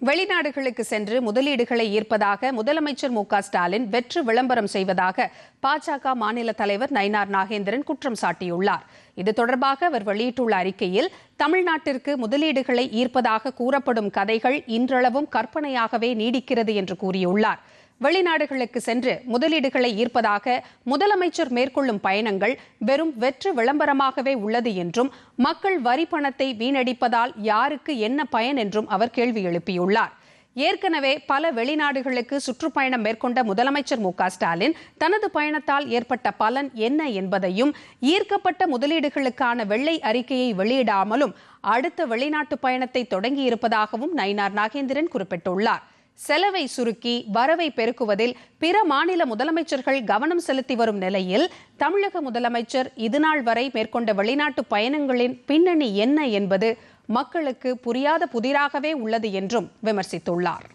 வெளிநாடுகளுக்கு சென்று முதலீடுகளை ஈர்ப்பதாக முதலமைச்சர் மு க ஸ்டாலின் வெற்று விளம்பரம் செய்வதாக பாஜக மாநில தலைவர் நயினார் நாகேந்திரன் குற்றம் சாட்டியுள்ளார். இது தொடர்பாக அவர் வெளியிட்டுள்ள அறிக்கையில் தமிழ்நாட்டிற்கு முதலீடுகளை ஈர்ப்பதாக கூறப்படும் கதைகள் இன்றளவும் கற்பனையாகவே நீடிக்கிறது என்று கூறியுள்ளார். வெளிநாடுகளுக்கு சென்று முதலீடுகளை ஈர்ப்பதாக முதலமைச்சர் மேற்கொள்ளும் பயணங்கள் வெறும் வெற்று விளம்பரமாகவே உள்ளது என்றும் மக்கள் வரி பணத்தை வீணடிப்பதால் யாருக்கு என்ன பயன் என்றும் அவர் கேள்வி எழுப்பியுள்ளார். ஏற்கனவே பல வெளிநாடுகளுக்கு சுற்றுப்பயணம் மேற்கொண்ட முதலமைச்சர் மு ஸ்டாலின் தனது பயணத்தால் ஏற்பட்ட பலன் என்ன என்பதையும் ஈர்க்கப்பட்ட முதலீடுகளுக்கான வெள்ளை அறிக்கையை வெளியிடாமலும் அடுத்த வெளிநாட்டு பயணத்தை தொடங்கியிருப்பதாகவும் நயினார் நாகேந்திரன் குறிப்பிட்டுள்ளார். செலவை சுருக்கி வரவை பெருக்குவதில் பிற மாநில முதலமைச்சர்கள் கவனம் செலுத்தி வரும் நிலையில் தமிழக முதலமைச்சர் இதுநாள் வரை மேற்கொண்ட வெளிநாட்டு பயணங்களின் பின்னணி என்ன என்பது மக்களுக்கு புரியாத புதிராகவே உள்ளது என்றும் விமர்சித்துள்ளார்.